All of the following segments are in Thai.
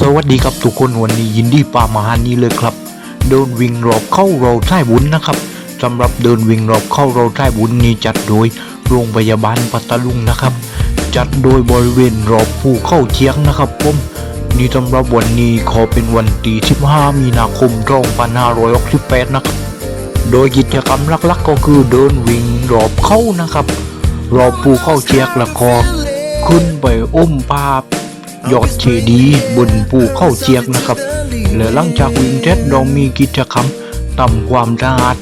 สวัสดีครับทุกคนวันนี้ยินดีปามาฮานี้เลยครับ เดินวิ่งรอบเข้าเราใต้บุญนะครับสำหรับเดินวิ่งรอบเข้าเราใต้บุญนี้จัดโดยโรงพยาบาลปัตตาลุงนะครับ จัดโดยบริเวณรอบภูเข้าเชียงนะครับผมนี่สำหรับวันนี้ขอเป็นวันที่15มีนาคม2568นะครับโดยกิจกรรมหลักๆ ก็คือเดินวิ่งรอบเข้านะครับ รอบภูเข้าเชียงล้วก็ขึ้นไปอุ้มภาพ ยอดเจดีย์บนภูเข้าเจียกนะครับและหลังจากวิ่งเสร็จเรามีกิจกรรมทำความสะอาด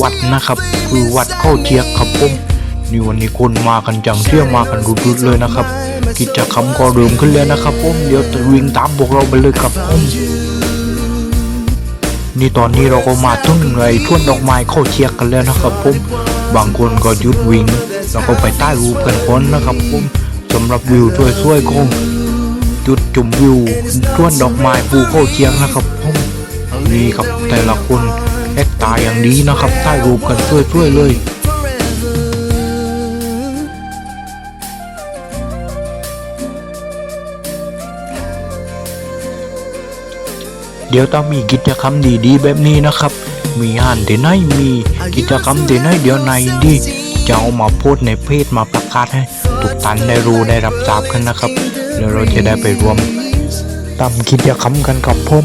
วัดนะครับ คือวัดเข้าเจียกครับผมนี่วันนี้คนมากันจังเที่ยวมากันรุดๆเลยนะครับ กิจกรรมก็เริ่มขึ้นแล้วนะครับผมเดี๋ยวจะวิ่งตามพวกเราไปเลยครับผมนี่ตอนนี้เราก็มาถึงไรท่วนดอกไม้เข้าเชียกกันแล้วนะครับผมบางคนก็หยุดวิ่งแล้วก็ไปใต้รูปกันคนนะครับผมสำหรับวิวสวยๆของ จุดจุ่มวิวต้วนดอกไม้ภูเขาเชียงนะครับผมนี่ครับแต่ละคนแอคตาอย่างดีนะครับใต้รูปกันช่วยๆเลยเดี๋ยวต้องมีกิจกรรมดีๆแบบนี้นะครับ มีงานเดยวไนมีกิจกรรมเดยวไนเดี๋ยวในดีจะเอามาโพสในเพจมาประกาศให้ทุกท่านได้รู้ได้รับทราบกันนะครับ แล้วเราจะได้ไปรวมตำกิจกรรมกันกับผม